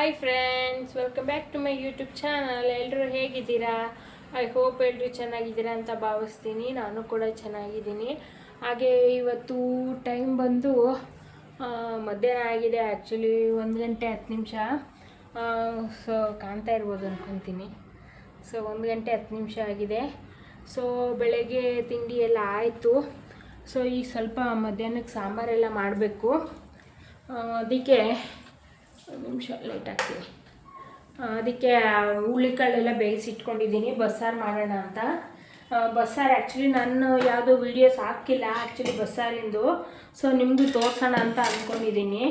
Hi friends welcome back to my YouTube channel ಎಲ್ಲರೂ ಹೇಗಿದ್ದೀರಾ? I hope ಎಲ್ಲರೂ ಚೆನ್ನಾಗಿದ್ದೀರಾ ಅಂತ ಭಾವಿಸ್ತೀನಿ. ನಾನು ಕೂಡ ಚೆನ್ನಾಗಿದ್ದೀನಿ. ಹಾಗೆ ಇವತ್ತು ಟೈಮ್ ಬಂದು ಮಧ್ಯಾಹ್ನ ಆಗಿದೆ. ಆ್ಯಕ್ಚುಲಿ ಒಂದು ಗಂಟೆ ಹತ್ತು ನಿಮಿಷ. ಸೊ ಕಾಣ್ತಾ ಇರ್ಬೋದು ಅಂದ್ಕೊತೀನಿ ಸೊ ಒಂದು ಗಂಟೆ ಹತ್ತು ನಿಮಿಷ ಆಗಿದೆ. ಸೊ ಬೆಳಗ್ಗೆ ತಿಂಡಿ ಎಲ್ಲ ಆಯಿತು. ಸೊ ಈಗ ಸ್ವಲ್ಪ ಮಧ್ಯಾಹ್ನಕ್ಕೆ ಸಾಂಬಾರೆಲ್ಲ ಮಾಡಬೇಕು. ಅದಕ್ಕೆ ಒಂದು ನಿಮಿಷ ಲೇಟ್ ಆಗ್ತೀನಿ ಅದಕ್ಕೆ ಹುಳ್ಳಿಕಾಳೆಲ್ಲ ಬೇಯಿಸಿಟ್ಕೊಂಡಿದ್ದೀನಿ. ಬಸ್ಸಾರು ಮಾಡೋಣ ಅಂತ. ಬಸ್ಸಾರು ಆ್ಯಕ್ಚುಲಿ ನಾನು ಯಾವುದೋ ವಿಡಿಯೋಸ್ ಹಾಕಿಲ್ಲ ಆ್ಯಕ್ಚುಲಿ ಬಸ್ಸಾರಿಂದು. ಸೊ ನಿಮ್ಮದು ತೋರ್ಸೋಣ ಅಂತ ಅಂದ್ಕೊಂಡಿದ್ದೀನಿ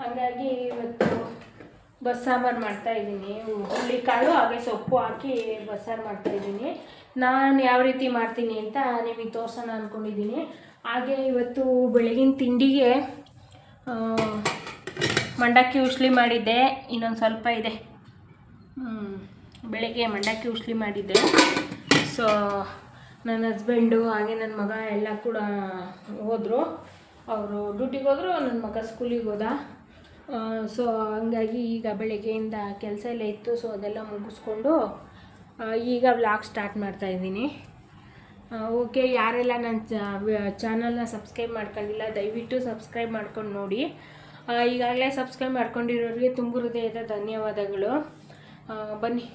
ಹಾಗಾಗಿ ಇವತ್ತು ಬಸ್ಸಾಂಬಾರು ಮಾಡ್ತಾಯಿದ್ದೀನಿ ಹುಳ್ಳಿಕಾಳು ಹಾಗೆ ಸೊಪ್ಪು ಹಾಕಿ ಬಸ್ಸಾರು ಮಾಡ್ತಾಯಿದ್ದೀನಿ ನಾನು ಯಾವ ರೀತಿ ಮಾಡ್ತೀನಿ ಅಂತ ನಿಮಗೆ ತೋರ್ಸೋಣ ಅಂದ್ಕೊಂಡಿದ್ದೀನಿ ಹಾಗೆ ಇವತ್ತು ಬೆಳಗಿನ ತಿಂಡಿಗೆ ಮಂಡಕ್ಕಿ ಉಸ್ಲಿ ಮಾಡಿದ್ದೆ, ಇನ್ನೊಂದು ಸ್ವಲ್ಪ ಇದೆ. ಬೆಳಿಗ್ಗೆ ಮಂಡಕ್ಕಿ ಉಸ್ಲಿ ಮಾಡಿದ್ದೆ. ಸೊ ನನ್ನ ಹಸ್ಬೆಂಡು ಹಾಗೆ ನನ್ನ ಮಗ ಎಲ್ಲ ಕೂಡ ಹೋದರು. ಅವರು ಡ್ಯೂಟಿಗೆ ಹೋದರು ನನ್ನ ಮಗ ಸ್ಕೂಲಿಗೆ ಹೋದ. ಸೊ ಹಂಗಾಗಿ ಈಗ ಬೆಳಗ್ಗೆಯಿಂದ ಕೆಲಸ ಎಲ್ಲ ಇತ್ತು ಸೊ ಅದೆಲ್ಲ ಮುಗಿಸ್ಕೊಂಡು ಈಗ ವ್ಲಾಗ್ ಸ್ಟಾರ್ಟ್ ಮಾಡ್ತಾಯಿದ್ದೀನಿ ಓಕೆ ಯಾರೆಲ್ಲ ನನ್ನ ಚಾನಲ್ನ ಸಬ್ಸ್ಕ್ರೈಬ್ ಮಾಡ್ಕೊಂಡಿಲ್ಲ, ದಯವಿಟ್ಟು ಸಬ್ಸ್ಕ್ರೈಬ್ ಮಾಡ್ಕೊಂಡು ನೋಡಿ. ಈಗಾಗಲೇ ಸಬ್ಸ್ಕ್ರೈಬ್ ಮಾಡ್ಕೊಂಡಿರೋರಿಗೆ ತುಂಬ ಹೃದಯದ ಧನ್ಯವಾದಗಳು. ಬನ್ನಿ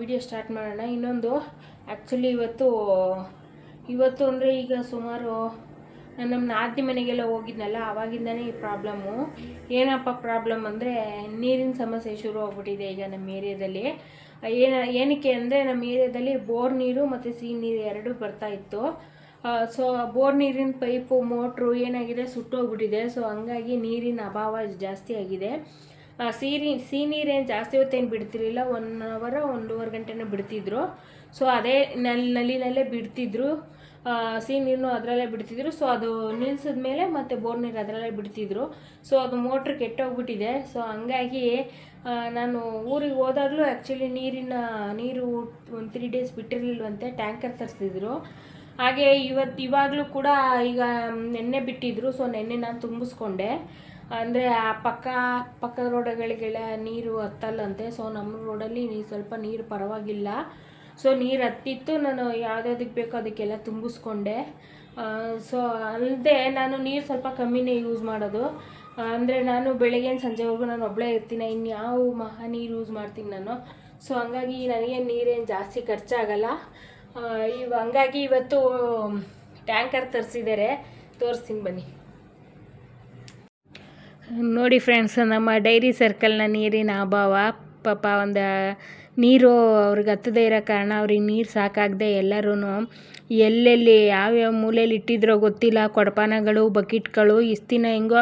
ವಿಡಿಯೋ ಸ್ಟಾರ್ಟ್ ಮಾಡೋಣ. ಇನ್ನೊಂದು ಆ್ಯಕ್ಚುಲಿ ಇವತ್ತು ಇವತ್ತು ಅಂದರೆ ಈಗ ಸುಮಾರು, ನಾನು ನಮ್ಮ ನಾದಿ ಮನೆಗೆಲ್ಲ ಹೋಗಿದ್ನಲ್ಲ ಆವಾಗಿಂದನೇ ಈ ಪ್ರಾಬ್ಲಮ್ಮು ಏನಪ್ಪ ಪ್ರಾಬ್ಲಮ್ ಅಂದರೆ, ನೀರಿನ ಸಮಸ್ಯೆ ಶುರು ಆಗ್ಬಿಟ್ಟಿದೆ ಈಗ ನಮ್ಮ ಏರಿಯಾದಲ್ಲಿ. ಏನ, ಏನಕ್ಕೆ ಅಂದರೆ, ನಮ್ಮ ಏರಿಯಾದಲ್ಲಿ ಬೋರ್ ನೀರು ಮತ್ತು ಸಿಹಿ ನೀರು ಎರಡೂ ಬರ್ತಾ ಇತ್ತು. ಸೊ ಬೋರ್ ನೀರಿನ ಪೈಪು, ಮೋಟ್ರು ಏನಾಗಿದೆ, ಸುಟ್ಟೋಗ್ಬಿಟ್ಟಿದೆ. ಸೊ ಹಂಗಾಗಿ ನೀರಿನ ಅಭಾವ ಜಾಸ್ತಿ ಆಗಿದೆ. ಸೀರಿ ನೀರೇನು ಜಾಸ್ತಿ ಹೊತ್ತೇನು ಬಿಡ್ತಿರಲಿಲ್ಲ. ಒನ್ ಅವರ, ಒಂದೂವರೆ ಗಂಟೆನೂ ಬಿಡ್ತಿದ್ರು. ಸೊ ಅದೇ ನಲ್ಲಿ ನಲ್ಲಿನಲ್ಲೇ ಬಿಡ್ತಿದ್ರು. ಸಿಹಿ ನೀರನ್ನು ಅದರಲ್ಲೇ ಬಿಡ್ತಿದ್ರು. ಸೊ ಅದು ನಿಲ್ಸಿದ ಮೇಲೆ ಮತ್ತೆ ಬೋರ್ ನೀರು ಅದರಲ್ಲೇ ಬಿಡ್ತಿದ್ರು. ಸೊ ಅದು ಮೋಟ್ರ್ ಕೆಟ್ಟೋಗ್ಬಿಟ್ಟಿದೆ. ಸೊ ಹಂಗಾಗಿ ನಾನು ಊರಿಗೆ ಹೋದಾಗಲೂ ಆ್ಯಕ್ಚುಲಿ ನೀರಿನ, ನೀರು ಒಂದು ತ್ರೀ ಡೇಸ್ ಬಿಟ್ಟಿರಲಿಲ್ವಂತೆ. ಟ್ಯಾಂಕರ್ ತರಿಸಿದ್ರು. ಹಾಗೆ ಇವತ್ತು ಇವಾಗಲೂ ಕೂಡ ಈಗ ನೆನ್ನೆ ಬಿಟ್ಟಿದ್ರು ಸೊ ನೆನ್ನೆ ನಾನು ತುಂಬಿಸ್ಕೊಂಡೆ. ಅಂದರೆ ಆ ಪಕ್ಕ ಪಕ್ಕದ ರೋಡ್ಗಳಿಗೆಲ್ಲ ನೀರು ಹತ್ತಲ್ಲಂತೆ ಸೊ ನಮ್ಮ ರೋಡಲ್ಲಿ ಸ್ವಲ್ಪ ನೀರು ಪರವಾಗಿಲ್ಲ. ಸೊ ನೀರು ಹತ್ತಿತ್ತು, ನಾನು ಯಾವುದ್ಯಾವ್ದಕ್ಕೆ ಬೇಕೋ ಅದಕ್ಕೆಲ್ಲ ತುಂಬಿಸ್ಕೊಂಡೆ. ಸೊ ಅಲ್ಲದೆ ನಾನು ನೀರು ಸ್ವಲ್ಪ ಕಮ್ಮಿನೇ ಯೂಸ್ ಮಾಡೋದು. ಅಂದರೆ ನಾನು ಬೆಳಗ್ಗೆ ಸಂಜೆವರೆಗೂ ನಾನು ಒಬ್ಬಳೇ ಇರ್ತೀನಿ, ಇನ್ಯಾವ ಮಹಾ ನೀರು ಯೂಸ್ ಮಾಡ್ತೀನಿ ನಾನು. ಸೊ ಹಂಗಾಗಿ ನನಗೆ ನೀರೇನು ಜಾಸ್ತಿ ಖರ್ಚಾಗಲ್ಲ. ಇವ ಹಂಗಾಗಿ ಇವತ್ತು ಟ್ಯಾಂಕರ್ ತರಿಸಿದ್ದಾರೆ ತೋರಿಸ್ತೀನಿ ಬನ್ನಿ. ನೋಡಿ ಫ್ರೆಂಡ್ಸ್ ನಮ್ಮ ಡೈರಿ ಸರ್ಕಲ್ನ ನೀರಿನ ಅಭಾವ. ಪಾಪ ಒಂದು ನೀರು ಅವ್ರಿಗೆ ಹತ್ತದೇ ಇರೋ ಕಾರಣ ಅವ್ರಿಗೆ ನೀರು ಸಾಕಾಗದೆ ಎಲ್ಲರೂ ಎಲ್ಲೆಲ್ಲಿ ಯಾವ್ಯಾವ ಮೂಲೆಯಲ್ಲಿ ಇಟ್ಟಿದ್ರೋ ಗೊತ್ತಿಲ್ಲ. ಕೊಡಪಾನಗಳು, ಬಕೆಟ್ಗಳು, ಇಸ್ತಿನ ದಿನ ಹೆಂಗೋ.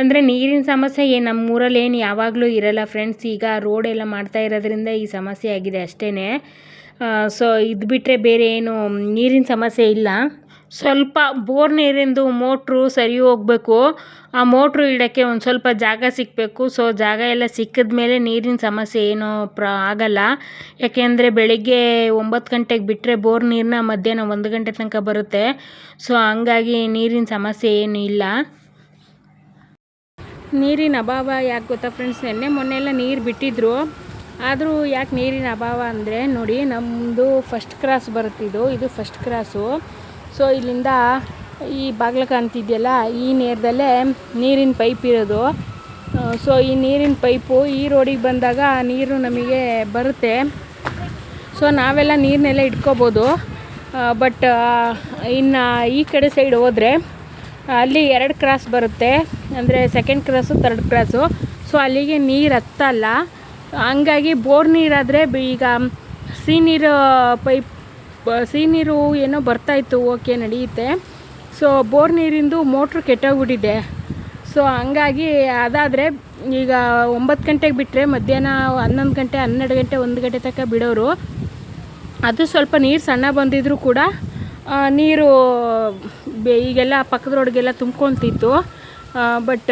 ಅಂದರೆ ನೀರಿನ ಸಮಸ್ಯೆ ಏನು ನಮ್ಮ ಊರಲ್ಲಿ ಏನು ಯಾವಾಗಲೂ ಇರಲ್ಲ ಫ್ರೆಂಡ್ಸ್ ಈಗ ರೋಡೆಲ್ಲ ಮಾಡ್ತಾ ಇರೋದ್ರಿಂದ ಈ ಸಮಸ್ಯೆ ಆಗಿದೆ ಅಷ್ಟೇ ಸೊ ಇದು ಬಿಟ್ಟರೆ ಬೇರೆ ಏನು ನೀರಿನ ಸಮಸ್ಯೆ ಇಲ್ಲ. ಸ್ವಲ್ಪ ಬೋರ್ ನೀರಿಂದು ಮೋಟ್ರು ಸರಿ ಹೋಗಬೇಕು. ಆ ಮೋಟ್ರು ಇಡೋಕ್ಕೆ ಒಂದು ಸ್ವಲ್ಪ ಜಾಗ ಸಿಕ್ಕಬೇಕು ಸೊ ಜಾಗ ಎಲ್ಲ ಸಿಕ್ಕಿದ ಮೇಲೆ ನೀರಿನ ಸಮಸ್ಯೆ ಏನೂ ಪ್ರ ಆಗಲ್ಲ. ಯಾಕೆಂದರೆ ಬೆಳಿಗ್ಗೆ ಒಂಬತ್ತು ಗಂಟೆಗೆ ಬಿಟ್ಟರೆ ಬೋರ್ ನೀರನ್ನ ಮಧ್ಯಾಹ್ನ ಒಂದು ಗಂಟೆ ತನಕ ಬರುತ್ತೆ. ಸೊ ಹಂಗಾಗಿ ನೀರಿನ ಸಮಸ್ಯೆ ಏನು ಇಲ್ಲ. ನೀರಿನ ಅಭಾವ ಯಾಕೆ ಗೊತ್ತಾ ಫ್ರೆಂಡ್ಸ್ ನೆನ್ನೆ ಮೊನ್ನೆ ಎಲ್ಲ ನೀರು ಬಿಟ್ಟಿದ್ರು. ಆದರೂ ಯಾಕೆ ನೀರಿನ ಅಭಾವ ಅಂದರೆ ನೋಡಿ ನಮ್ಮದು ಫಸ್ಟ್ ಕ್ರಾಸ್ ಬರುತ್ತಿದ್ದು ಇದು ಫಸ್ಟ್ ಕ್ರಾಸು ಸೊ ಇಲ್ಲಿಂದ ಈ ಬಾಗಿಲು ಕಾಣ್ತಿದೆಯಲ್ಲ ಈ ನೇರದಲ್ಲೇ ನೀರಿನ ಪೈಪ್ ಇರೋದು. ಸೊ ಈ ನೀರಿನ ಪೈಪು ಈ ರೋಡಿಗೆ ಬಂದಾಗ ನೀರು ನಮಗೆ ಬರುತ್ತೆ. ಸೊ ನಾವೆಲ್ಲ ನೀರನ್ನೆಲ್ಲ ಇಟ್ಕೋಬೋದು. ಬಟ್ ಇನ್ನು ಈ ಕಡೆ ಸೈಡ್ ಹೋದರೆ ಅಲ್ಲಿ ಎರಡು ಕ್ರಾಸ್ ಬರುತ್ತೆ. ಅಂದರೆ second cross third cross so ಅಲ್ಲಿಗೆ ನೀರು ಹತ್ತಲ್ಲ. ಹಂಗಾಗಿ ಬೋರ್ ನೀರಾದರೆ ಈಗ ಸಿಹಿ ನೀರು ಪೈಪ್ ಸಿಹಿ ನೀರು ಏನೋ ಬರ್ತಾಯಿತ್ತು ಓಕೆ ನಡೆಯುತ್ತೆ. ಸೊ, ಬೋರ್ ನೀರಿಂದು ಮೋಟ್ರ್ ಕೆಟ್ಟೋಗ್ಬಿಟ್ಟಿದೆ. ಸೊ, ಹಂಗಾಗಿ ಅದಾದರೆ ಈಗ ಒಂಬತ್ತು ಗಂಟೆಗೆ ಬಿಟ್ಟರೆ ಮಧ್ಯಾಹ್ನ ಹನ್ನೊಂದು ಗಂಟೆ, ಹನ್ನೆರಡು ಗಂಟೆ, ಒಂದು ಗಂಟೆ ತನಕ ಬಿಡೋರು. ಅದು ಸ್ವಲ್ಪ ನೀರು ಸಣ್ಣ ಬಂದಿದ್ದರೂ ಕೂಡ ನೀರು ಈಗೆಲ್ಲ ಪಕ್ಕದ ರೋಡ್ಗೆಲ್ಲ ತುಂಬ್ಕೊತಿತ್ತು ಬಟ್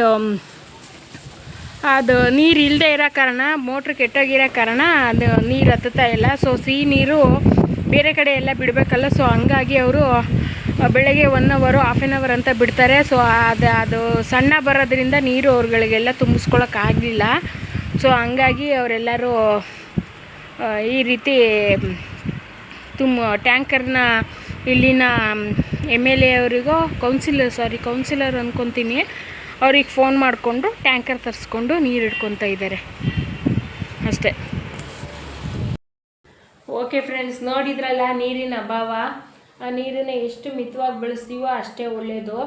ಅದು ನೀರು ಇಲ್ಲದೆ ಇರೋ ಕಾರಣ, ಮೋಟ್ರ್ ಕೆಟ್ಟೋಗಿರೋ ಕಾರಣ ಅದು ನೀರು ಹತ್ತುತ್ತಾ ಇಲ್ಲ. ಸೊ ಸಿಹಿ ನೀರು ಬೇರೆ ಕಡೆ ಎಲ್ಲ ಬಿಡಬೇಕಲ್ಲ. ಸೊ ಹಂಗಾಗಿ ಅವರು ಬೆಳಗ್ಗೆ ಒನ್ ಅವರು ಹಾಫ್ ಆನ್ ಅವರ್ ಅಂತ ಬಿಡ್ತಾರೆ. ಸೊ ಅದು ಅದು ಸಣ್ಣ ಬರೋದ್ರಿಂದ ನೀರು ಅವ್ರುಗಳಿಗೆಲ್ಲ ತುಂಬಿಸ್ಕೊಳಕ್ಕಾಗಲಿಲ್ಲ ಸೊ ಹಂಗಾಗಿ ಅವರೆಲ್ಲರೂ ಈ ರೀತಿ ತುಂಬ ಟ್ಯಾಂಕರ್ನ, ಇಲ್ಲಿನ, ಎಂ, ಎಲ್, ಎ ಅವರಿಗೂ ಕೌನ್ಸಿಲರ್ ಸಾರಿ ಕೌನ್ಸಿಲರ್ ಅಂದ್ಕೊತೀನಿ ಅವ್ರಿಗೆ ಫೋನ್ ಮಾಡಿಕೊಂಡು ಟ್ಯಾಂಕರ್ ತರಿಸ್ಕೊಂಡು ನೀರು ಹಿಡ್ಕೊತಾ ಇದ್ದಾರೆ ಅಷ್ಟೇ. ಓಕೆ ಫ್ರೆಂಡ್ಸ್ ನೋಡಿದ್ರಲ್ಲ ನೀರಿನ ಅಭಾವ? ಆ ನೀರನ್ನ ಎಷ್ಟು ಮಿತವಾಗಿ ಬಳಸ್ತೀವೋ ಅಷ್ಟೇ ಒಳ್ಳೆಯದು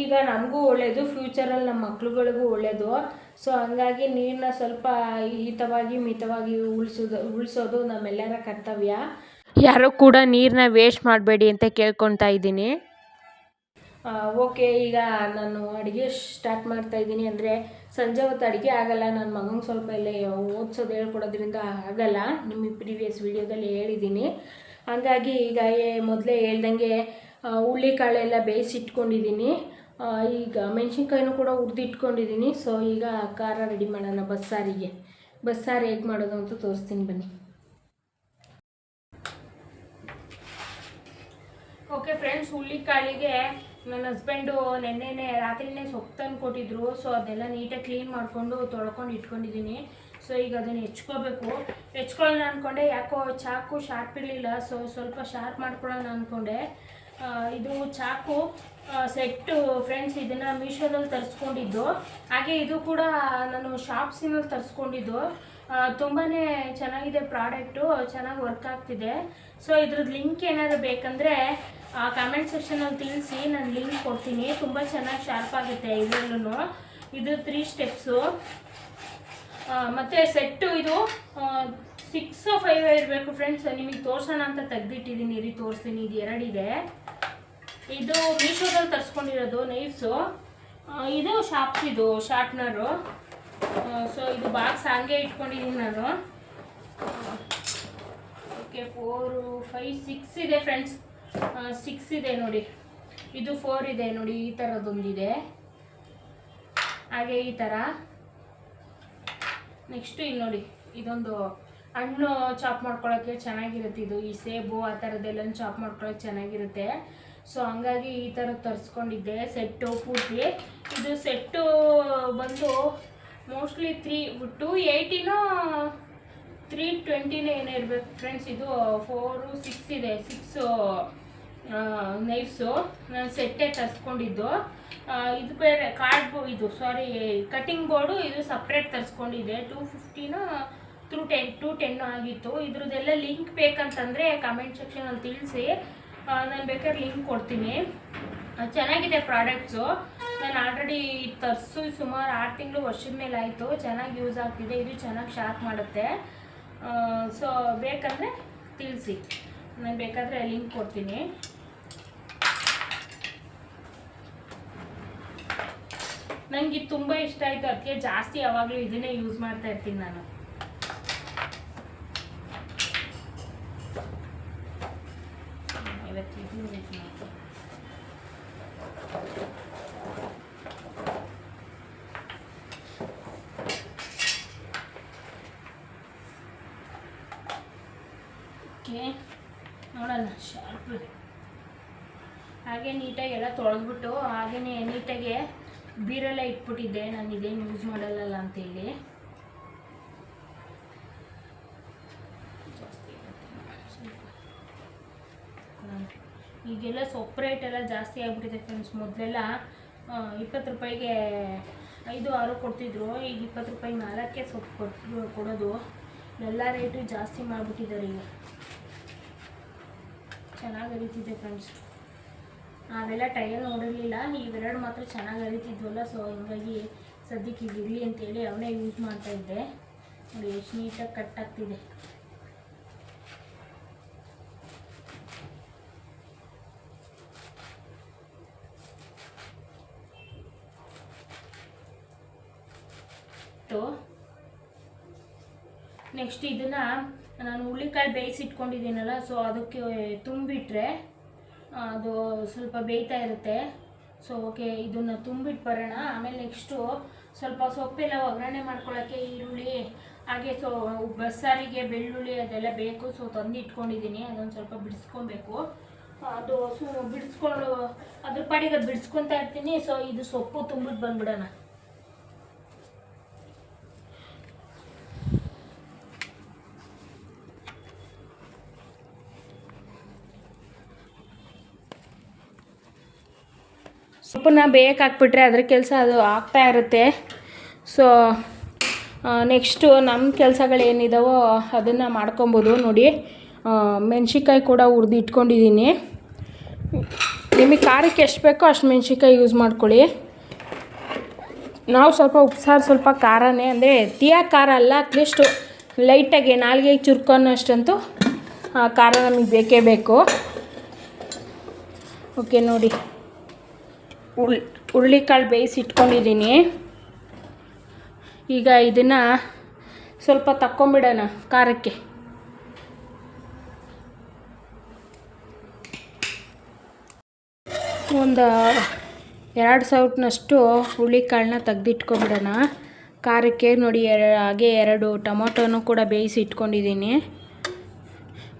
ಈಗ ನಮಗೂ ಒಳ್ಳೆಯದು ಫ್ಯೂಚರಲ್ಲಿ ನಮ್ಮ ಮಕ್ಳುಗಳಿಗೂ ಒಳ್ಳೆಯದು ಸೊ ಹಂಗಾಗಿ ನೀರನ್ನ ಸ್ವಲ್ಪ ಹಿತವಾಗಿ ಮಿತವಾಗಿ ಉಳಿಸೋದು ಉಳಿಸೋದು ನಮ್ಮೆಲ್ಲರ ಕರ್ತವ್ಯ. ಯಾರೂ ಕೂಡ ನೀರನ್ನ ವೇಸ್ಟ್ ಮಾಡಬೇಡಿ ಅಂತ ಕೇಳ್ಕೊತಾ ಇದ್ದೀನಿ. ಓಕೆ, ಈಗ ನಾನು ಅಡುಗೆ ಸ್ಟಾರ್ಟ್ ಮಾಡ್ತಾ ಇದ್ದೀನಿ ಅಂದರೆ ಸಂಜೆ ಹೊತ್ತು ಅಡುಗೆ ಆಗಲ್ಲ ನನ್ನ ಮಗಂಗೆ ಸ್ವಲ್ಪ ಎಲ್ಲ ಓದಿಸೋದು ಹೇಳ್ಕೊಡೋದ್ರಿಂದ ಆಗಲ್ಲ. ನಿಮ್ಮ ಪ್ರೀವಿಯಸ್ ವೀಡಿಯೋದಲ್ಲಿ ಹೇಳಿದ್ದೀನಿ. ಹಾಗಾಗಿ ಈಗ ಮೊದಲೇ ಹೇಳ್ದಂಗೆ ಹುಳ್ಳಿ ಕಾಳೆಲ್ಲ ಬೇಯಿಸಿಟ್ಕೊಂಡಿದ್ದೀನಿ. ಈಗ ಮೆಣಸಿನ್ಕಾಯಿನೂ ಕೂಡ ಹುರಿದಿಟ್ಕೊಂಡಿದ್ದೀನಿ. ಸೊ ಈಗ ಖಾರ ರೆಡಿ ಮಾಡೋಣ ಬಸ್ಸಾರಿಗೆ. ಬಸ್ಸಾರು ಹೇಗೆ ಮಾಡೋದು ಅಂತ ತೋರಿಸ್ತೀನಿ ಬನ್ನಿ. ಓಕೆ ಫ್ರೆಂಡ್ಸ್ ಹುಳ್ಳಿಕಾಳಿಗೆ ನನ್ನ ಹಸ್ಬೆಂಡು ನೆನ್ನೆನೇ ರಾತ್ರಿನೇ ಸೊಪ್ಪು ತಂದು ಕೊಟ್ಟಿದ್ರು. ಸೊ ಅದೆಲ್ಲ ನೀಟಾಗಿ ಕ್ಲೀನ್ ಮಾಡಿಕೊಂಡು ತೊಳ್ಕೊಂಡು ಇಟ್ಕೊಂಡಿದ್ದೀನಿ. ಸೊ ಈಗ ಅದನ್ನು ಹೆಚ್ಕೋಬೇಕು. ಹೆಚ್ಕೊಳ್ಳೋಣ ಅಂದ್ಕೊಂಡೆ ಯಾಕೋ ಚಾಕು ಶಾರ್ಪ್ ಇರಲಿಲ್ಲ. ಸೊ ಸ್ವಲ್ಪ ಶಾರ್ಪ್ ಮಾಡ್ಕೊಳ್ಳೋಣ ಅಂದ್ಕೊಂಡೆ ಇದು ಚಾಕು ಸೆಟ್ಟು ಫ್ರೆಂಡ್ಸ್ ಇದನ್ನು ಮೀಶೋದಲ್ಲಿ ತರಿಸ್ಕೊಂಡಿದ್ದು. ಹಾಗೆ ಇದು ಕೂಡ ನಾನು ಶಾಪ್ಸಿನಲ್ಲಿ ತರಿಸ್ಕೊಂಡಿದ್ದು. ತುಂಬಾ ಚೆನ್ನಾಗಿದೆ ಪ್ರಾಡಕ್ಟು ಚೆನ್ನಾಗಿ ವರ್ಕ್ ಆಗ್ತಿದೆ. ಸೊ ಇದ್ರದ್ದು ಲಿಂಕ್ ಏನಾದರೂ ಬೇಕಂದರೆ ಕಾಮೆಂಟ್ ಸೆಕ್ಷನಲ್ಲಿ ತಿಳಿಸಿ ನಾನು ಲಿಂಕ್ ಕೊಡ್ತೀನಿ. ತುಂಬ ಚೆನ್ನಾಗಿ ಶಾರ್ಪ್ ಆಗುತ್ತೆ ಇದರಲ್ಲೂ ಇದು ತ್ರೀ ಸ್ಟೆಪ್ಸು ಮತ್ತು ಸೆಟ್ಟು ಇದು ಸಿಕ್ಸ್ ಫೈವ್ ಇರಬೇಕು ಫ್ರೆಂಡ್ಸ್ ನಿಮಗೆ ತೋರ್ಸೋಣ ಅಂತ ತೆಗ್ದಿಟ್ಟಿದ್ದೀನಿ ಇರಿ, ತೋರಿಸ್ತೀನಿ. ಇದು ಎರಡಿದೆ. ಇದು ಮೀಶೋದಲ್ಲಿ ತರಿಸ್ಕೊಂಡಿರೋದು ನೈಫ್ಸು ಇದು ಶಾಪ್ಸ್ ಇದು ಶಾರ್ಪ್ನರು ಸೊ ಇದು ಬಾಕ್ಸ್ ಹಂಗೆ ಇಟ್ಕೊಂಡಿದ್ದೀನಿ ನಾನು. ಓಕೆ ಫೋರು ಫೈವ್ ಸಿಕ್ಸ್ ಇದೆ ಫ್ರೆಂಡ್ಸ್ ಸಿಕ್ಸ್ ಇದೆ ನೋಡಿ. ಇದು ಫೋರ್ ಇದೆ ನೋಡಿ, ಈ ಥರದೊಂದಿದೆ ಹಾಗೆ ಈ ಥರ ನೆಕ್ಸ್ಟು ಇಲ್ಲಿ ನೋಡಿ, ಇದೊಂದು ಹಣ್ಣು ಚಾಪ್ ಮಾಡ್ಕೊಳ್ಳೋಕ್ಕೆ ಚೆನ್ನಾಗಿರುತ್ತೆ ಇದು. ಈ ಸೇಬು ಆ ಥರದ್ದೆಲ್ಲ ಚಾಪ್ ಮಾಡ್ಕೊಳ್ಳೋಕೆ ಚೆನ್ನಾಗಿರುತ್ತೆ. ಸೊ ಹಂಗಾಗಿ ಈ ಥರ ತರಿಸ್ಕೊಂಡಿದ್ದೆ ಸೆಟ್ಟು ಪೂರ್ತಿ. ಇದು ಸೆಟ್ಟು ಬಂದು ಮೋಸ್ಟ್ಲಿ ತ್ರೀ ಟು ಏಯ್ಟಿನೂ ತ್ರೀ ಟ್ವೆಂಟಿನೇ ಏನೇ ಇರಬೇಕು ಫ್ರೆಂಡ್ಸ್ ಇದು ಫೋರು ಸಿಕ್ಸ್ ಇದೆ. ಸಿಕ್ಸು ನೈಫ್ಸು, ನಾನು ಸೆಟ್ಟೇ ತರಿಸ್ಕೊಂಡಿದ್ದು. ಇದು ಬೇರೆ ಕಾರ್ಡ್ ಬೋ ಇದು ಸಾರಿ ಕಟಿಂಗ್ ಬೋರ್ಡು ಇದು ಸಪ್ರೇಟ್ ತರಿಸ್ಕೊಂಡಿದ್ದೆ. ಟೂ ಫಿಫ್ಟಿನು ತ್ರೂ ಟೆನ್ ಟು ಟೆನ್ನು ಆಗಿತ್ತು. ಇದ್ರದ್ದೆಲ್ಲ ಲಿಂಕ್ ಬೇಕಂತಂದರೆ ಕಮೆಂಟ್ ಸೆಕ್ಷನಲ್ಲಿ ತಿಳಿಸಿ. ನಾನು ಬೇಕಾದ್ರೆ ಲಿಂಕ್ ಕೊಡ್ತೀನಿ. ಚೆನ್ನಾಗಿದೆ ಪ್ರಾಡಕ್ಟ್ಸು ನಾನು ಆಲ್ರೆಡಿ ತರಿಸು ಸುಮಾರು ಆರು ತಿಂಗಳು ವರ್ಷದ ಮೇಲೆ ಆಯಿತು. ಚೆನ್ನಾಗಿ ಯೂಸ್ ಆಗ್ತಿದೆ. ಇದು ಚೆನ್ನಾಗಿ ಶಾರ್ಪ್ ಮಾಡುತ್ತೆ. ಸೊ ಬೇಕಂದರೆ ತಿಳಿಸಿ. ನಾನು ಬೇಕಾದರೆ ಲಿಂಕ್ ಕೊಡ್ತೀನಿ. ನನಗೆ ಇದು ತುಂಬ ಇಷ್ಟ ಆಯಿತು. ಅದಕ್ಕೆ ಜಾಸ್ತಿ ಯಾವಾಗಲೂ ಇದನ್ನೇ ಯೂಸ್ ಮಾಡ್ತಾ ಇರ್ತೀನಿ ನಾನು. ನೋಡೋಣ ಶಾರ್ಪ್ ಹಾಗೆ ನೀಟಾಗಿ ಎಲ್ಲ ತೊಳೆದ್ಬಿಟ್ಟು ಹಾಗೆಯೇ ನೀಟಾಗಿ ಬೀರೆಲ್ಲ ಇಟ್ಬಿಟ್ಟಿದ್ದೆ, ನಾನು ಇದೇನು ಯೂಸ್ ಮಾಡಲ್ಲ ಅಂತೇಳಿ. ಈಗೆಲ್ಲ ಸೊಪ್ಪು ರೇಟ್ ಎಲ್ಲ ಜಾಸ್ತಿ ಆಗ್ಬಿಟ್ಟಿದೆ ಫ್ರೆಂಡ್ಸ್ ಮೊದಲೆಲ್ಲ ಇಪ್ಪತ್ತು ರೂಪಾಯಿಗೆ ಐದು, ಆರು ಕೊಡ್ತಿದ್ರು. ಈಗ ಇಪ್ಪತ್ತು ರೂಪಾಯಿ ನಾಲ್ಕೇ ಸೊಪ್ಪು ಕೊಟ್ಟು, ಕೊಡೋದು. ಎಲ್ಲ ರೇಟು ಜಾಸ್ತಿ ಮಾಡಿಬಿಟ್ಟಿದ್ದಾರೆ ಈಗ. ಚೆನ್ನಾಗಿ ಅರಿತಿದೆ ಫ್ರೆಂಡ್ಸ್ ನಾವೆಲ್ಲ ಟ್ರಯಲ್ ನೋಡಿರಲಿಲ್ಲ, ಇವೆರಡು ಮಾತ್ರ ಚೆನ್ನಾಗಿ ಅರಿತಿದ್ವಲ್ಲ ಸೊ ಹಿಂಗಾಗಿ ಸದ್ಯಕ್ಕೆ ಇದಿರಲಿ ಅಂತೇಳಿ ಅವನೇ ಯೂಸ್ ಮಾಡ್ತಾ ಇದ್ದೆ. ನೋಡಿ, ಎಷ್ಟು ನೀಟಾಗಿ ಕಟ್ ಆಗ್ತಿದೆ. ನೆಕ್ಸ್ಟ್ ಇದನ್ನು ನಾನು ಹುಳ್ಳಿಕಾಳು ಬೇಯಿಸಿಟ್ಕೊಂಡಿದ್ದೀನಲ್ಲ ಸೊ ಅದಕ್ಕೆ ತುಂಬಿಟ್ರೆ ಅದು ಸ್ವಲ್ಪ ಬೇಯ್ತಾ ಇರುತ್ತೆ. ಸೊ ಓಕೆ ಇದನ್ನು ತುಂಬಿಟ್ಟು ಬರೋಣ. ಆಮೇಲೆ ನೆಕ್ಸ್ಟು ಸ್ವಲ್ಪ ಸೊಪ್ಪೆಲ್ಲ ಒಗ್ಗರಣೆ ಮಾಡ್ಕೊಳ್ಳೋಕ್ಕೆ ಈರುಳ್ಳಿ, ಹಾಗೆ ಸೊ ಬಸ್ಸಾರಿಗೆ ಬೆಳ್ಳುಳ್ಳಿ ಅದೆಲ್ಲ ಬೇಕು. ಸೊ ತಂದಿಟ್ಕೊಂಡಿದ್ದೀನಿ ಅದೊಂದು ಸ್ವಲ್ಪ ಬಿಡಿಸ್ಕೊಬೇಕು. ಅದು ಸೊ ಬಿಡಿಸ್ಕೊಂಡು, ಅದ್ರ ಪಾಡಿಗೆ ಅದು ಬಿಡಿಸ್ಕೊತಾ ಇರ್ತೀನಿ. ಸೊ ಇದು ಸೊಪ್ಪು ತುಂಬಿಟ್ಟು ಬಂದ್ಬಿಡೋಣ. ಸೊಪ್ಪನ್ನ ಬೇಯಕ್ಕೆ ಹಾಕ್ಬಿಟ್ರೆ ಅದ್ರ ಕೆಲಸ ಅದು ಆಗ್ತಾ ಇರುತ್ತೆ. ಸೊ ನೆಕ್ಸ್ಟು ನಮ್ಮ ಕೆಲಸಗಳೇನಿದಾವೋ ಅದನ್ನು ಮಾಡ್ಕೊಬೋದು ನೋಡಿ. ಮೆಣ್ಸಿನ್ಕಾಯಿ ಕೂಡ ಹುರಿದು ಇಟ್ಕೊಂಡಿದ್ದೀನಿ ನಿಮಗೆ ಖಾರಕ್ಕೆ ಎಷ್ಟು ಬೇಕೋ ಅಷ್ಟು ಮೆಣ್ಸಿನ್ಕಾಯಿ ಯೂಸ್ ಮಾಡ್ಕೊಳ್ಳಿ. ನಾವು ಸ್ವಲ್ಪ ಉಪ್ಸಾರು, ಸ್ವಲ್ಪ ಖಾರನೇ, ಅಂದರೆ ತೀಯ ಖಾರ ಅಲ್ಲ ಅಟ್ಲೀಸ್ಟು ಲೈಟಾಗಿ ನಾಲ್ಗೆ ಚುರ್ಕೊನ್ನಷ್ಟಂತೂ ಖಾರ ನಮಗೆ ಬೇಕೇ ಬೇಕು. ಓಕೆ ನೋಡಿ. ಉಳ್ ಹುರುಳಿಕಾಳು ಬೇಯಿಸಿ ಇಟ್ಕೊಂಡಿದ್ದೀನಿ ಈಗ ಇದನ್ನು ಸ್ವಲ್ಪ ತಕ್ಕೊಂಬಿಡೋಣ ಖಾರಕ್ಕೆ. ಒಂದು ಎರಡು ಸಾವಿರನಷ್ಟು ಹುರುಳಿಕಾಳನ್ನ ತೆಗ್ದಿಟ್ಕೊಂಬಿಡೋಣ. ಖಾರಕ್ಕೆ ನೋಡಿ ಹಾಗೆ ಎರಡು ಟೊಮೊಟೊನೂ ಕೂಡ ಬೇಯಿಸಿ ಇಟ್ಕೊಂಡಿದ್ದೀನಿ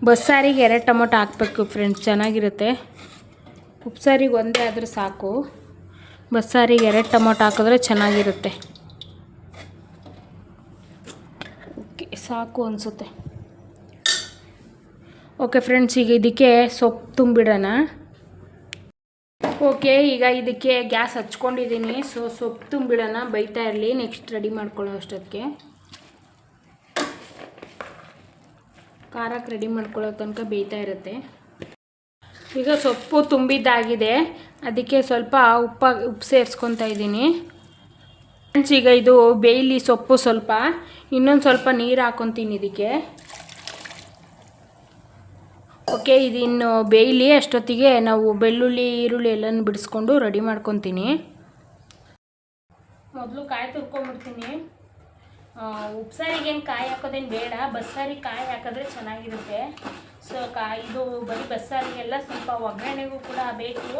ಬಸ್ಸಾರಿಗೆ ಎರಡು ಟೊಮೊಟೊ ಹಾಕ್ಬೇಕು ಫ್ರೆಂಡ್ಸ್, ಚೆನ್ನಾಗಿರುತ್ತೆ. ಉಪ್ಸಾರಿಗೆ ಒಂದೇ ಆದರೆ ಸಾಕು. ಬಸ್ಸಾರಿಗೆ ಎರಡು ಟೊಮೊಟೊ ಹಾಕಿದ್ರೆ ಚೆನ್ನಾಗಿರುತ್ತೆ. ಓಕೆ, ಸಾಕು ಅನಿಸುತ್ತೆ. ಓಕೆ ಫ್ರೆಂಡ್ಸ್, ಈಗ ಇದಕ್ಕೆ ಸೊಪ್ಪು ತುಂಬಿಡೋಣ. ಓಕೆ, ಈಗ ಇದಕ್ಕೆ ಗ್ಯಾಸ್ ಹಚ್ಕೊಂಡಿದ್ದೀನಿ. ಸೊ, ಸೊಪ್ಪು ತುಂಬಿಡೋಣ, ಬೈತಾ ಇರಲಿ. ನೆಕ್ಸ್ಟ್ ರೆಡಿ ಮಾಡ್ಕೊಳ್ಳೋ ಅಷ್ಟೊತ್ತಿಗೆ. ಖಾರಕ್ಕೆ ರೆಡಿ ಮಾಡ್ಕೊಳ್ಳೋ ತನಕ ಬೇಯ್ತಾ ಇರುತ್ತೆ. ಈಗ ಸೊಪ್ಪು ತುಂಬಿದ್ದಾಗಿದೆ. ಅದಕ್ಕೆ ಸ್ವಲ್ಪ ಉಪ್ಪ, ಉಪ್ಪು ಸೇರಿಸ್ಕೊತಾ ಇದ್ದೀನಿ. ಈಗ ಇದು ಬೇಯ್ಲಿ ಸೊಪ್ಪು ಸ್ವಲ್ಪ. ಇನ್ನೊಂದು ಸ್ವಲ್ಪ ನೀರು ಹಾಕೊತೀನಿ ಇದಕ್ಕೆ. ಓಕೆ ಇದಿನ್ನು ಬೇಯಲಿ, ಅಷ್ಟೊತ್ತಿಗೆ ನಾವು ಬೆಳ್ಳುಳ್ಳಿ, ಈರುಳ್ಳಿ ಎಲ್ಲನೂ ಬಿಡಿಸ್ಕೊಂಡು ರೆಡಿ ಮಾಡ್ಕೊತೀನಿ. ಮೊದಲು ಕಾಯಿ ತುರ್ಕೊಂಬಿಡ್ತೀನಿ ಉಪ್ಸಾರಿಗೇನು ಕಾಯಿ ಹಾಕೋದೇನು ಬೇಡ ಬಸ್ಸಾರಿಗೆ ಕಾಯಿ ಹಾಕಿದ್ರೆ ಚೆನ್ನಾಗಿರುತ್ತೆ. ಸೊ ಕಾಯಿ ಇದು ಬರೀ ಬಸ್ಸಾರಿಗೆಲ್ಲ ಸ್ವಲ್ಪ ಒಗ್ಗರಣೆಗೂ ಕೂಡ ಬೇಕು.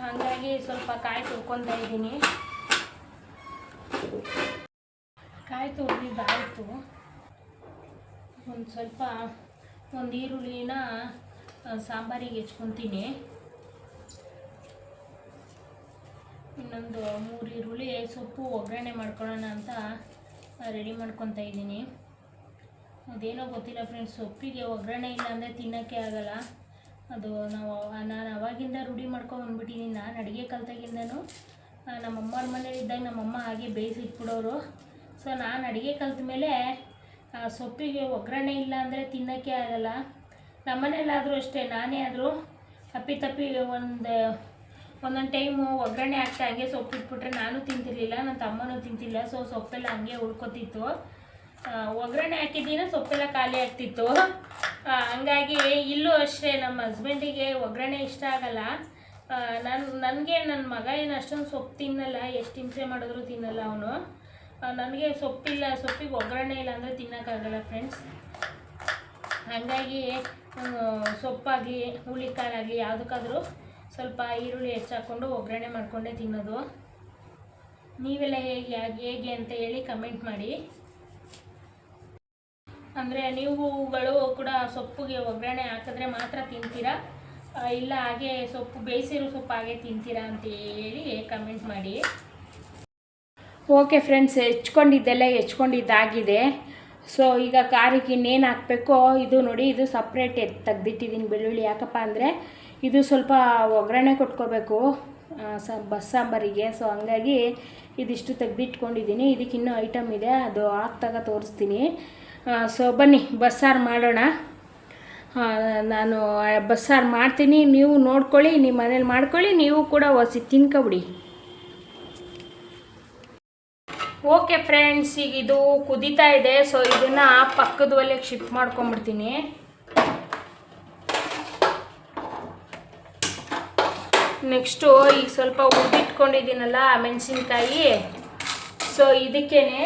ಹಾಗಾಗಿ ಸ್ವಲ್ಪ ಕಾಯಿ ತುರ್ಕೊತಾ ಇದ್ದೀನಿ. ಕಾಯಿ ತುರಿದಾಯಿತು ಒಂದು ಸ್ವಲ್ಪ ಒಂದು ಈರುಳ್ಳಿನ ಸಾಂಬಾರಿಗೆ ಹೆಚ್ಕೊತೀನಿ. ಇನ್ನೊಂದು ಮೂರು ಈರುಳ್ಳಿ, ಸೊಪ್ಪು ಒಗ್ಗರಣೆ ಮಾಡ್ಕೊಳ್ಳೋಣ ಅಂತ. ರೆಡಿ ಮಾಡ್ಕೊತಾ ಇದ್ದೀನಿ. ಅದೇನೋ ಗೊತ್ತಿಲ್ಲ ಫ್ರೆಂಡ್ಸ್ ಸೊಪ್ಪಿಗೆ ಒಗ್ಗರಣೆ ಇಲ್ಲ ಅಂದರೆ ತಿನ್ನೋಕ್ಕೆ ಆಗಲ್ಲ. ಅದು ನಾವು ನಾನು ಅವಾಗಿಂದ ರೂಢಿ ಮಾಡ್ಕೊಂಬಂದ್ಬಿಟ್ಟಿದ್ದೀನಿ ನಾನು ಅಡುಗೆ ಕಲ್ತಾಗಿಂದನೂ ನಮ್ಮಮ್ಮವ್ರ ಮನೇಲಿ ಇದ್ದಾಗ ನಮ್ಮಮ್ಮ ಹಾಗೆ ಬೇಯಿಸಿ ಇಟ್ಬಿಡೋರು. ಸೊ ನಾನು ಅಡುಗೆ ಕಲ್ತ ಮೇಲೆ ಸೊಪ್ಪಿಗೆ, ಒಗ್ಗರಣೆ ಇಲ್ಲ ಅಂದರೆ ತಿನ್ನೋಕ್ಕೆ ಆಗಲ್ಲ. ನಮ್ಮನೇಲಾದರೂ ಅಷ್ಟೇ, ನಾನೇ ಆದರೂ ತಪ್ಪಿ ತಪ್ಪಿ ಒಂದು ಒಂದೊಂದು ಟೈಮು ಒಗ್ಗರಣೆ ಹಾಕ್ತಾ ಹಂಗೆ ಸೊಪ್ಪು ಇಟ್ಬಿಟ್ರೆ ನಾನು ತಿಂತಿರ್ಲಿಲ್ಲ ನನ್ನ ತಮ್ಮನೂ ತಿಂತಿಲ್ಲ ಸೊ ಸೊಪ್ಪೆಲ್ಲ ಹಂಗೆ ಉಳ್ಕೊತಿತ್ತು. ಒಗ್ಗರಣೆ ಹಾಕಿದ್ದೀನ, ಸೊಪ್ಪೆಲ್ಲ ಖಾಲಿ ಆಗ್ತಿತ್ತು. ಹಂಗಾಗಿ ಇಲ್ಲೂ ಅಷ್ಟೇ ನಮ್ಮ ಹಸ್ಬೆಂಡಿಗೆ ಒಗ್ಗರಣೆ ಇಷ್ಟ ಆಗಲ್ಲ. ನಾನು, ನನಗೆ ನನ್ನ ಮಗ ಏನು ಅಷ್ಟೊಂದು ಸೊಪ್ಪು ತಿನ್ನಲ್ಲ, ಎಷ್ಟು ಹಿಂಸೆ ಮಾಡಿದ್ರು ತಿನ್ನಲ್ಲ ಅವನು. ನನಗೆ ಸೊಪ್ಪಿಲ್ಲ, ಸೊಪ್ಪಿಗೆ ಒಗ್ಗರಣೆ ಇಲ್ಲ ಅಂದರೆ ತಿನ್ನೋಕ್ಕಾಗಲ್ಲ ಫ್ರೆಂಡ್ಸ್ ಹಾಗಾಗಿ ಸೊಪ್ಪಾಗಲಿ ಹುಳಿಕಾಳಾಗಲಿ ಯಾವುದಕ್ಕಾದರೂ ಸ್ವಲ್ಪ ಈರುಳ್ಳಿ ಹೆಚ್ಚಾಕೊಂಡು ಒಗ್ಗರಣೆ ಮಾಡಿಕೊಂಡೇ ತಿನ್ನೋದು. ನೀವೆಲ್ಲ ಹೇಗೆ ಹೇಗೆ ಅಂತ ಹೇಳಿ ಕಮೆಂಟ್ ಮಾಡಿ. ಅಂದರೆ ನೀವುಗಳು ಕೂಡ ಸೊಪ್ಪಿಗೆ ಒಗ್ಗರಣೆ ಹಾಕಿದ್ರೆ ಮಾತ್ರ ತಿಂತೀರಾ? ಇಲ್ಲ ಹಾಗೆ ಸೊಪ್ಪು, ಬೇಯಿಸಿರೋ ಸೊಪ್ಪು ಹಾಗೆ ತಿಂತೀರಾ ಅಂತ ಹೇಳಿ ಕಮೆಂಟ್ ಮಾಡಿ. ಓಕೆ ಫ್ರೆಂಡ್ಸ್, ಹೆಚ್ಕೊಂಡಿದ್ದೆಲ್ಲ ಹೆಚ್ಕೊಂಡಿದ್ದಾಗಿದೆ. ಸೊ, ಈಗ ಕಾರಿಗೆ ಇನ್ನೇನು ಹಾಕಬೇಕೋ ಇದು ನೋಡಿ, ಇದು ಸಪ್ರೇಟ್ ತೆಗ್ದಿಟ್ಟಿದ್ದೀನಿ ಬೆಳ್ಳುಳ್ಳಿ. ಯಾಕಪ್ಪ ಅಂದರೆ ಇದು ಸ್ವಲ್ಪ ಒಗ್ಗರಣೆ ಕೊಟ್ಕೋಬೇಕು ಸ, ಬಸ್ ಸಾಂಬಾರಿಗೆ. ಸೊ ಹಂಗಾಗಿ ಇದಿಷ್ಟು ತೆಗ್ದಿಟ್ಕೊಂಡಿದ್ದೀನಿ. ಇದಕ್ಕೆ ಇನ್ನೂ ಐಟಮ್ ಇದೆ, ಅದು ಹಾಕ್ದಾಗ ತೋರಿಸ್ತೀನಿ. ಸೊ ಬನ್ನಿ ಬಸ್ಸಾರು ಮಾಡೋಣ. ನಾನು ಬಸ್ಸಾರು ಮಾಡ್ತೀನಿ. ನೀವು ನೋಡ್ಕೊಳ್ಳಿ, ನಿಮ್ಮ ಮನೇಲಿ ಮಾಡ್ಕೊಳ್ಳಿ, ನೀವು ಕೂಡ ಹೊಸಿ ತಿನ್ಕೊಬಿಡಿ. ಓಕೆ ಫ್ರೆಂಡ್ಸ್ ಈಗ ಇದು ಕುದೀತಾ ಇದೆ. ಸೊ ಇದನ್ನು ಪಕ್ಕದ ಒಲೆಗೆ ಶಿಫ್ಟ್ ಮಾಡ್ಕೊಂಬಿಡ್ತೀನಿ. ನೆಕ್ಸ್ಟು ಈಗ ಸ್ವಲ್ಪ ಉದ್ದಿಟ್ಕೊಂಡಿದ್ದೀನಲ್ಲ ಮೆಣಸಿನ್ಕಾಯಿ. ಸೊ ಇದಕ್ಕೇನೆ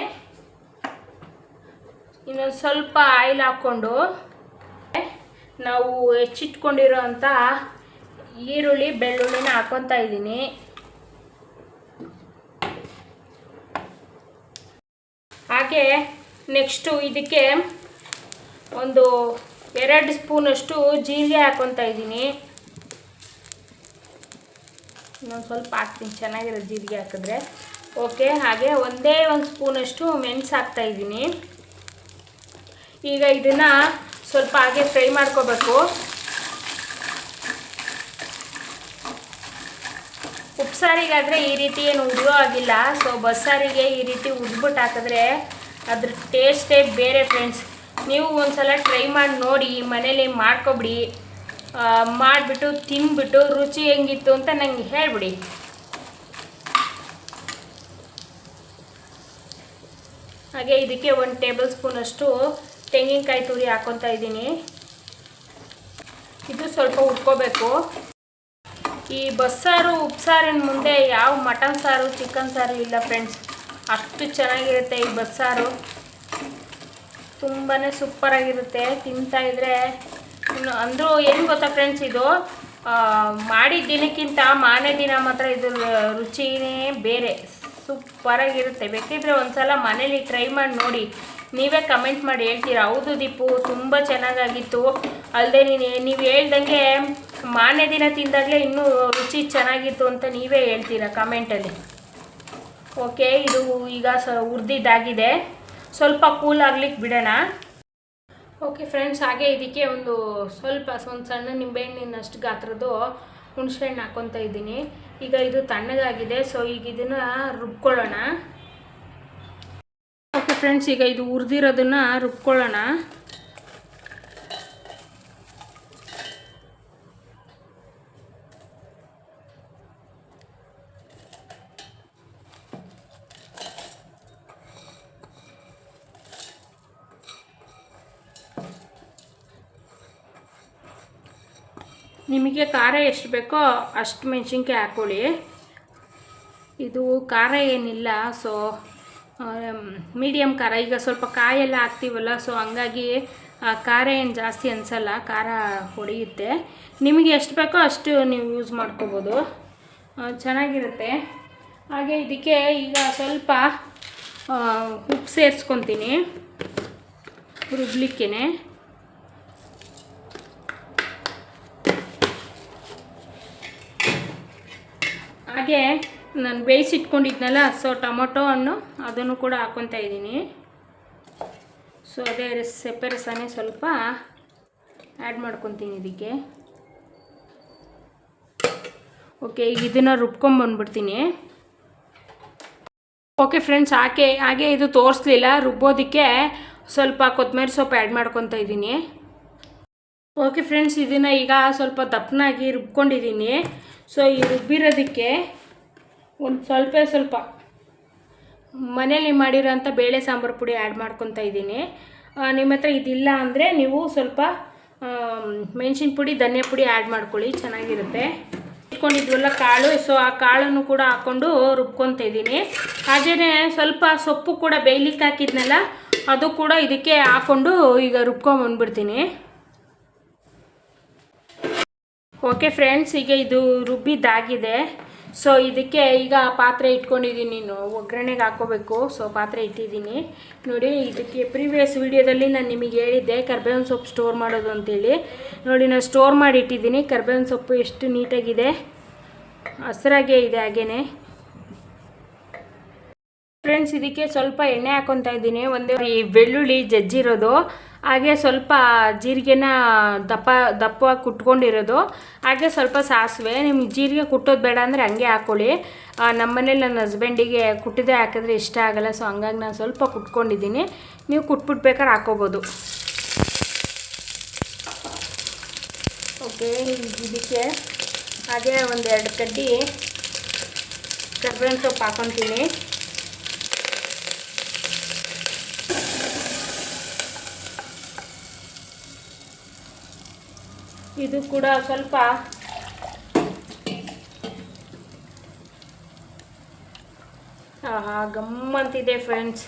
ಇನ್ನೊಂದು ಸ್ವಲ್ಪ ಆಯಿಲ್ ಹಾಕ್ಕೊಂಡು ನಾವು ಹೆಚ್ಚಿಟ್ಕೊಂಡಿರೋ ಅಂಥ ಈರುಳ್ಳಿ, ಬೆಳ್ಳುಳ್ಳಿನ ಹಾಕ್ಕೊತಾ ಇದ್ದೀನಿ. ಹಾಗೆ ನೆಕ್ಸ್ಟು ಇದಕ್ಕೆ ಒಂದು ಎರಡು ಸ್ಪೂನಷ್ಟು ಜೀರಿಗೆ ಹಾಕ್ಕೊತಾ ಇದ್ದೀನಿ. ಇನ್ನೊಂದು ಸ್ವಲ್ಪ ಹಾಕ್ತೀನಿ. ಚೆನ್ನಾಗಿರೋ ಜೀರಿಗೆ ಹಾಕಿದ್ರೆ. ಓಕೆ ಹಾಗೆ ಒಂದೇ ಒಂದು ಸ್ಪೂನಷ್ಟು ಮೆಣಸು ಹಾಕ್ತಾ ಇದ್ದೀನಿ. ಈಗ ಇದನ್ನು ಸ್ವಲ್ಪ ಹಾಗೆ ಫ್ರೈ ಮಾಡ್ಕೋಬೇಕು. ಉಪ್ಸಾರಿಗಾದರೆ ಈ ರೀತಿ ಏನು ಉರಿಯೋ ಆಗಿಲ್ಲ ಸೊ ಬಸ್ಸಾರಿಗೆ ಈ ರೀತಿ ಉದ್ಬಿಟ್ಟು ಹಾಕಿದ್ರೆ ಅದ್ರ ಟೇಸ್ಟೇ ಬೇರೆ ಫ್ರೆಂಡ್ಸ್ ನೀವು ಒಂದ್ಸಲ ಟ್ರೈ ಮಾಡಿ ನೋಡಿ, ಮನೇಲಿ ಮಾಡ್ಕೊಬಿಡಿ. ಮಾಡಿಬಿಟ್ಟು, ತಿಂದ್ಬಿಟ್ಟು ರುಚಿ ಹೆಂಗಿತ್ತು ಅಂತ ನಂಗೆ ಹೇಳ್ಬಿಡಿ. ಹಾಗೆ ಇದಕ್ಕೆ ಒಂದು ಟೇಬಲ್ ಸ್ಪೂನಷ್ಟು ತೆಂಗಿನಕಾಯಿ ತುರಿ ಹಾಕೊತಾ ಇದ್ದೀನಿ. ಇದು ಸ್ವಲ್ಪ ಉಟ್ಕೋಬೇಕು. ಈ ಬಸ್ಸಾರು, ಉಪ್ಸಾರಿನ ಮುಂದೆ ಯಾವ ಮಟನ್ ಸಾರು, ಚಿಕನ್ ಸಾರು ಇಲ್ಲ ಫ್ರೆಂಡ್ಸ್ ಅಷ್ಟು ಚೆನ್ನಾಗಿರುತ್ತೆ ಈ ಬಸ್ಸಾರು. ತುಂಬಾ ಸೂಪರಾಗಿರುತ್ತೆ. ತಿಂತಾ ಇದ್ರೆ ಇನ್ನು ಅಂದರೂ ಏನು ಗೊತ್ತಾ ಫ್ರೆಂಡ್ಸ್ ಇದು? ಮಾಡಿದ ದಿನಕ್ಕಿಂತ ಮಾನೆ ದಿನ ಮಾತ್ರ ಇದು ರುಚಿನೇ ಬೇರೆ. ಸೂಪರಾಗಿರುತ್ತೆ ಬೇಕಿದ್ರೆ ಒಂದ್ಸಲ ಮನೇಲಿ ಟ್ರೈ ಮಾಡಿ ನೋಡಿ. ನೀವೇ ಕಮೆಂಟ್ ಮಾಡಿ ಹೇಳ್ತೀರಾ? ಹೌದು ದೀಪು, ತುಂಬ ಚೆನ್ನಾಗಾಗಿತ್ತು. ಅಲ್ಲದೆ ನೀನು ನೀವು ಹೇಳ್ದಂಗೆ ಮಾನೆ ದಿನ ತಿಂದಾಗಲೇ ಇನ್ನೂ ರುಚಿ ಚೆನ್ನಾಗಿತ್ತು ಅಂತ ನೀವೇ ಹೇಳ್ತೀರಾ ಕಮೆಂಟಲ್ಲಿ ಓಕೆ ಇದು ಈಗ ಸ ಹುರಿದಿದ್ದಾಗಿದೆ ಸ್ವಲ್ಪ ಕೂಲ್ ಆಗ್ಲಿಕ್ಕೆ ಬಿಡೋಣ. ಓಕೆ ಫ್ರೆಂಡ್ಸ್, ಹಾಗೆ ಇದಕ್ಕೆ ಒಂದು ಸ್ವಲ್ಪ ಒಂದು ಸಣ್ಣ ನಿಂಬೆಹಣ್ಣಿನಷ್ಟು ಗಾತ್ರದ್ದು ಹುಣಸೆಹಣ್ಣು ಹಾಕ್ಕೊತಾ ಇದ್ದೀನಿ. ಈಗ ಇದು ತಣ್ಣಗಾಗಿದೆ, ಸೊ ಈಗ ಇದನ್ನು ರುಬ್ಕೊಳ್ಳೋಣ. ಓಕೆ ಫ್ರೆಂಡ್ಸ್, ಈಗ ಇದು ಹುರಿದಿರೋದನ್ನು ರುಬ್ಕೊಳ್ಳೋಣ. ನಿಮಗೆ ಖಾರ ಎಷ್ಟು ಬೇಕೋ ಅಷ್ಟು ಮೆಣಸಿನ್ಕಾಯಿ ಹಾಕ್ಕೊಳ್ಳಿ. ಇದು ಖಾರ ಏನಿಲ್ಲ ಸೊ ಮೀಡಿಯಮ್ ಖಾರ. ಈಗ ಸ್ವಲ್ಪ ಕಾಯೆಲ್ಲ ಹಾಕ್ತೀವಲ್ಲ ಸೊ ಹಂಗಾಗಿ ಖಾರ ಏನು ಜಾಸ್ತಿ ಅನಿಸಲ್ಲ, ಖಾರ ಹೊಡೆಯುತ್ತೆ. ನಿಮಗೆ ಎಷ್ಟು ಬೇಕೋ ಅಷ್ಟು ನೀವು ಯೂಸ್ ಮಾಡ್ಕೋಬೋದು. ಚೆನ್ನಾಗಿರುತ್ತೆ. ಹಾಗೆ ಇದಕ್ಕೆ ಈಗ ಸ್ವಲ್ಪ ಉಪ್ಪು ಸೇರಿಸ್ಕೊತೀನಿ. ರುಬ್ಲಿಕ್ಕೇ ಹಾಗೆ ನಾನು ಬೇಯಿಸಿಟ್ಕೊಂಡಿದ್ನಲ್ಲ ಸೊ ಟೊಮೊಟೊ ಹಣ್ಣು ಅದನ್ನು ಕೂಡ ಹಾಕ್ಕೊತಾ ಇದ್ದೀನಿ. ಸೊ ಅದೇ ಸೆಪ್ಪೆ ರಸನೇ ಸ್ವಲ್ಪ ಆ್ಯಡ್ ಮಾಡ್ಕೊತೀನಿ ಇದಕ್ಕೆ. ಓಕೆ ಈಗ ಇದನ್ನು ರುಬ್ಕೊಂಬಂದ್ಬಿಡ್ತೀನಿ ಓಕೆ ಫ್ರೆಂಡ್ಸ್ ಹಾಗೆ ಹಾಗೆ ಇದು ತೋರಿಸ್ಲಿಲ್ಲ. ರುಬ್ಬೋದಕ್ಕೆ ಸ್ವಲ್ಪ ಕೊತ್ತಂಬರಿ ಸೊಪ್ಪು ಆ್ಯಡ್ ಮಾಡ್ಕೊತಾ ಇದ್ದೀನಿ. ಓಕೆ ಫ್ರೆಂಡ್ಸ್ ಇದನ್ನು ಈಗ ಸ್ವಲ್ಪ ದಪ್ಪನಾಗಿ ರುಬ್ಕೊಂಡಿದ್ದೀನಿ ಸೊ ಈ ರುಬ್ಬಿರೋದಕ್ಕೆ ಒಂದು ಸ್ವಲ್ಪ ಸ್ವಲ್ಪ ಮನೇಲಿ ಮಾಡಿರೋಂಥ ಬೇಳೆ ಸಾಂಬಾರು ಪುಡಿ ಆ್ಯಡ್ ಮಾಡ್ಕೊತಾ ಇದ್ದೀನಿ ನಿಮ್ಮ ಹತ್ರ ಇದಿಲ್ಲ ಅಂದರೆ ನೀವು ಸ್ವಲ್ಪ ಮೆಣಸಿನ ಪುಡಿ, ಧನಿಯಾ ಪುಡಿ ಆ್ಯಡ್ ಮಾಡ್ಕೊಳ್ಳಿ, ಚೆನ್ನಾಗಿರುತ್ತೆ. ಇಟ್ಕೊಂಡಿದ್ವಲ್ಲ ಕಾಳು ಸೊ ಆ ಕಾಳನ್ನು ಕೂಡ ಹಾಕ್ಕೊಂಡು ರುಬ್ಕೊತಾ ಇದ್ದೀನಿ ಹಾಗೇ ಸ್ವಲ್ಪ ಸೊಪ್ಪು ಕೂಡ ಬೇಯ್ಲಿಕ್ಕೆ ಹಾಕಿದ್ನಲ್ಲ, ಅದು ಕೂಡ ಇದಕ್ಕೆ ಹಾಕ್ಕೊಂಡು ಈಗ ರುಬ್ಕೊಂಬಂದ್ಬಿಡ್ತೀನಿ. ಓಕೆ ಫ್ರೆಂಡ್ಸ್ ಈಗ ಇದು ರುಬ್ಬಿದ್ದಾಗಿದೆ. ಸೊ ಇದಕ್ಕೆ ಈಗ ಪಾತ್ರೆ ಇಟ್ಕೊಂಡಿದ್ದೀನಿ ನೀನು. ಒಗ್ಗರಣೆಗೆ ಹಾಕೋಬೇಕು ಸೊ ಪಾತ್ರೆ ಇಟ್ಟಿದ್ದೀನಿ. ನೋಡಿ, ಇದಕ್ಕೆ ಪ್ರೀವಿಯಸ್ ವಿಡಿಯೋದಲ್ಲಿ ನಾನು ನಿಮಗೆ ಹೇಳಿದ್ದೆ, ಕರ್ಬೇವಿನ ಸೊಪ್ಪು ಸ್ಟೋರ್ ಮಾಡೋದು ಅಂತೇಳಿ. ನೋಡಿ, ನಾನು ಸ್ಟೋರ್ ಮಾಡಿ ಇಟ್ಟಿದ್ದೀನಿ. ಕರ್ಬೇವಿನ ಸೊಪ್ಪು ಎಷ್ಟು ನೀಟಾಗಿದೆ. ಹಸಿರಾಗೇ ಇದೆ ಹಾಗೇ ಫ್ರೆಂಡ್ಸ್ ಇದಕ್ಕೆ ಸ್ವಲ್ಪ ಎಣ್ಣೆ ಹಾಕೊತಾ ಇದ್ದೀನಿ. ಒಂದೇ ಈ ಬೆಳ್ಳುಳ್ಳಿ ಜಜ್ಜಿರೋದು. ಹಾಗೆ ಸ್ವಲ್ಪ ಜೀರಿಗೆನ ದಪ್ಪ, ದಪ್ಪವಾಗಿ ಕುಟ್ಕೊಂಡಿರೋದು. ಹಾಗೆ ಸ್ವಲ್ಪ ಸಾಸಿವೆ ನಿಮ್ಗೆ ಜೀರಿಗೆ ಕುಟ್ಟೋದು ಬೇಡ ಅಂದರೆ ಹಂಗೆ ಹಾಕ್ಕೊಳ್ಳಿ ನಮ್ಮ ಮನೇಲಿ ನನ್ನ ಹಸ್ಬೆಂಡಿಗೆ ಕುಟ್ಟಿದೆ ಹಾಕಿದ್ರೆ ಇಷ್ಟ ಆಗಲ್ಲ ಸೊ ಹಂಗಾಗಿ ನಾನು ಸ್ವಲ್ಪ ಕುಟ್ಕೊಂಡಿದ್ದೀನಿ. ನೀವು ಕುಟ್ಬಿಟ್ಬೇಕಾದ್ರೆ ಹಾಕೋಬೋದು. ಓಕೆ ಇದಕ್ಕೆ ಹಾಗೆ ಒಂದೆರಡು ಕಡ್ಡಿ ಕರ್ಬೇವಿನ ಸೊಪ್ಪು ಹಾಕೊತೀನಿ. ಇದು ಕೂಡ ಸ್ವಲ್ಪ ಗಮ್ಮಂತಿದೆ ಫ್ರೆಂಡ್ಸ್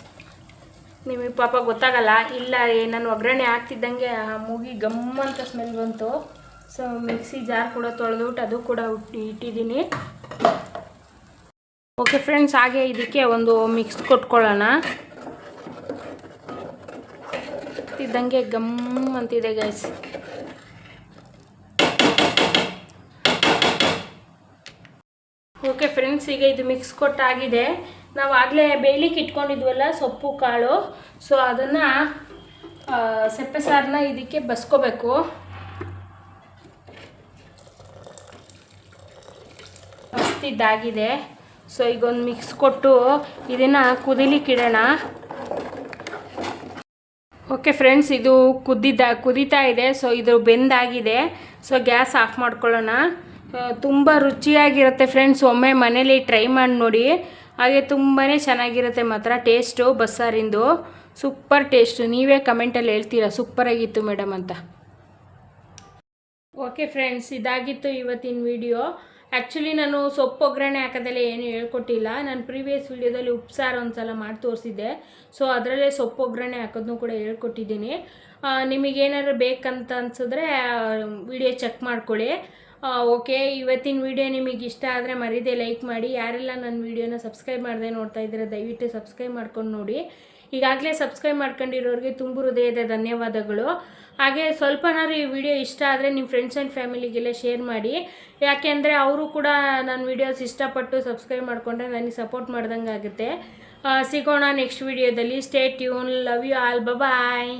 ನಿಮಗೆ ಪಾಪ ಗೊತ್ತಾಗಲ್ಲ, ಇಲ್ಲ ನಾನು ಒಗ್ಗರಣೆ ಹಾಕ್ತಿದ್ದಂಗೆ ಆ, ಮೂಗಿ ಗಮ್ಮಂತ ಸ್ಮೆಲ್ ಬಂತು. ಸೊ ಮಿಕ್ಸಿ ಜಾರ್ ಕೂಡ ತೊಳೆದ್ಬಿಟ್ಟು ಅದು ಕೂಡ ಇಟ್ಟಿದ್ದೀನಿ. ಓಕೆ ಫ್ರೆಂಡ್ಸ್ ಹಾಗೆ ಇದಕ್ಕೆ ಒಂದು ಮಿಕ್ಸ್ ಕೊಟ್ಕೊಳ್ಳೋಣ. ಇದ್ದಂಗೆ ಗಮ್ ಅಂತಿದೆ ಗೈಸ್ ಓಕೆ ಫ್ರೆಂಡ್ಸ್ ಈಗ ಇದು ಮಿಕ್ಸ್ ಕೊಟ್ಟಾಗಿದೆ. ನಾವು ಆಗಲೇ ಬೇಯಲಿಕ್ಕೆ ಇಟ್ಕೊಂಡಿದ್ವಲ್ಲ, ಸೊಪ್ಪು, ಕಾಳು. ಸೊ ಅದನ್ನು ಸೆಪ್ಪೆ ಸಾರನ್ನ ಇದಕ್ಕೆ ಬಸ್ಕೋಬೇಕು. ಮಸ್ತಿದ್ದಾಗಿದೆ. ಸೊ ಈಗ ಒಂದು ಮಿಕ್ಸ್ ಕೊಟ್ಟು ಇದನ್ನು ಕುದಿಲಿಕ್ಕಿಡೋಣ ಓಕೆ ಫ್ರೆಂಡ್ಸ್ ಇದು ಕುದ್ದಿದ್ದ, ಕುದೀತಾ ಇದೆ. ಸೊ ಇದು ಬೆಂದಾಗಿದೆ. ಸೊ ಗ್ಯಾಸ್ ಆಫ್ ಮಾಡ್ಕೊಳ್ಳೋಣ. ತುಂಬ ರುಚಿಯಾಗಿರುತ್ತೆ ಫ್ರೆಂಡ್ಸ್ ಒಮ್ಮೆ ಮನೇಲಿ ಟ್ರೈ ಮಾಡಿ ನೋಡಿ. ಹಾಗೆ ತುಂಬಾ ಚೆನ್ನಾಗಿರುತ್ತೆ ಮಾತ್ರ ಟೇಸ್ಟು ಬಸ್ಸಾರಿಂದು. ಸೂಪರ್ ಟೇಸ್ಟು ನೀವೇ ಕಮೆಂಟಲ್ಲಿ ಹೇಳ್ತೀರಾ? ಸೂಪರಾಗಿತ್ತು ಮೇಡಮ್ ಅಂತ. ಓಕೆ ಫ್ರೆಂಡ್ಸ್ ಇದಾಗಿತ್ತು ಇವತ್ತಿನ ವಿಡಿಯೋ ಆ್ಯಕ್ಚುಲಿ ನಾನು ಸೊಪ್ಪು ಒಗ್ಗರಣೆ ಹಾಕೋದಲ್ಲೇ ಏನು ಹೇಳ್ಕೊಟ್ಟಿಲ್ಲ. ನಾನು ಪ್ರೀವಿಯಸ್ ವಿಡಿಯೋದಲ್ಲಿ ಉಪ್ಸಾರು ಒಂದು ಸಲ ಮಾಡಿ ತೋರಿಸಿದ್ದೆ. ಸೊ ಅದರಲ್ಲೇ ಸೊಪ್ಪು ಒಗ್ಗರಣೆ ಹಾಕೋದನ್ನು ಕೂಡ ಹೇಳ್ಕೊಟ್ಟಿದ್ದೀನಿ. ನಿಮಗೇನಾದ್ರು ಬೇಕಂತ ಅನ್ಸಿದ್ರೆ ವಿಡಿಯೋ ಚೆಕ್ ಮಾಡ್ಕೊಳ್ಳಿ. ಓಕೆ, ಇವತ್ತಿನ ವಿಡಿಯೋ ನಿಮಗೆ ಇಷ್ಟ ಆದರೆ ಮರೀದೆ ಲೈಕ್ ಮಾಡಿ. ಯಾರೆಲ್ಲ ನನ್ನ ವಿಡಿಯೋನ ಸಬ್ಸ್ಕ್ರೈಬ್ ಮಾಡದೆ ನೋಡ್ತಾ ಇದ್ದೀರಾ, ದಯವಿಟ್ಟು ಸಬ್ಸ್ಕ್ರೈಬ್ ಮಾಡ್ಕೊಂಡು ನೋಡಿ. ಈಗಾಗಲೇ ಸಬ್ಸ್ಕ್ರೈಬ್ ಮಾಡ್ಕೊಂಡಿರೋರಿಗೆ ತುಂಬ ಹೃದಯದ ಧನ್ಯವಾದಗಳು. ಹಾಗೆ ಸ್ವಲ್ಪನಾದ್ರು ಈ ವಿಡಿಯೋ ಇಷ್ಟ ಆದರೆ ನಿಮ್ಮ ಫ್ರೆಂಡ್ಸ್ ಆ್ಯಂಡ್ ಫ್ಯಾಮಿಲಿಗೆಲ್ಲ ಶೇರ್ ಮಾಡಿ. ಯಾಕೆಂದರೆ ಅವರು ಕೂಡ ನನ್ನ ವಿಡಿಯೋಸ್ ಇಷ್ಟಪಟ್ಟು ಸಬ್ಸ್ಕ್ರೈಬ್ ಮಾಡಿಕೊಂಡ್ರೆ ನನಗೆ ಸಪೋರ್ಟ್ ಮಾಡ್ದಂಗೆ ಆಗುತ್ತೆ ಸಿಗೋಣ ನೆಕ್ಸ್ಟ್ ವಿಡಿಯೋದಲ್ಲಿ stay tune love you all bye